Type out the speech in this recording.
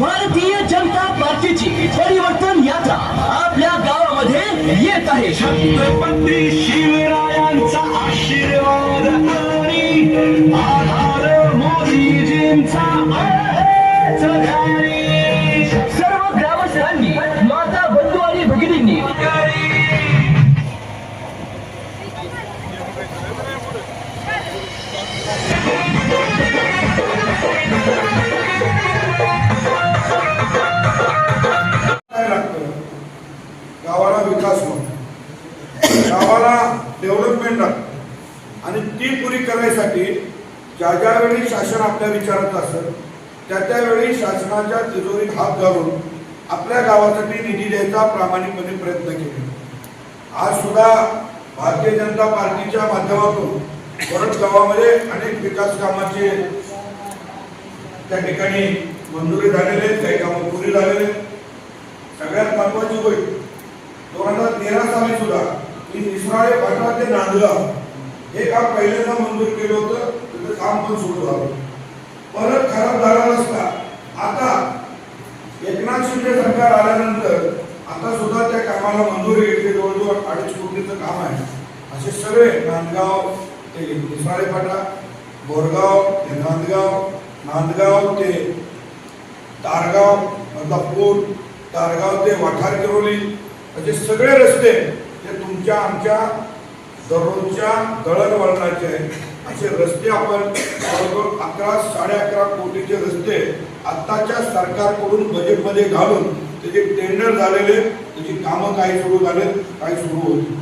भारतीय जनता पार्टीची परिवर्तन यात्रा आपल्या गावामध्ये येत आहे. छत्रपती शिवरायांचा आशीर्वाद आणि आधार मोदीजींचा गावाला डेव्हलपमेंट लागतं आणि ती पुरी करायसाठी ज्या ज्यावेळी शासन आपल्या विचारात असतं त्या त्यावेळी शासनाच्या तिजोरीत हात घालून आपल्या गावासाठी निधी द्यायचा प्रामाणिकपणे प्रयत्न केले. आज सुद्धा भारतीय जनता पार्टीच्या माध्यमातून परत गावामध्ये अनेक विकास कामाचे त्या ठिकाणी मंजुरी झालेले आहेत काही कामं पुरी झालेले सगळ्यात महत्वाची गोष्ट दोन हजार तेरा साली सुद्धा की निसराळे पाठवा ते नांदगाव. हे काम पहिल्यांदा मंजूर केलं होतं त्याचं काम पण सुरू झालं. परत खराब झाला रस्ता आता एकनाथ शिंदे सरकार आल्यानंतर आता सुद्धा त्या कामाला मंजुरी घेतली जवळजवळ अडीच कोटीचं काम आहे. असे सगळे नांदगाव ते निसराळे पाटा बोरगाव ते नांदगाव नांदगाव ते तारगाव बदलापूर तारगाव ते वाठार किरोली असे सगळे रस्ते तुमच्या आमच्या दररोजच्या दळणवळणाचे असे रस्ते आपण जवळजवळ अकरा साडे अकरा कोटीचे रस्ते आत्ताच्या सरकारकडून बजेटमध्ये घालून त्याचे टेंडर झालेले त्याची कामं काही सुरू झाले काही सुरू होती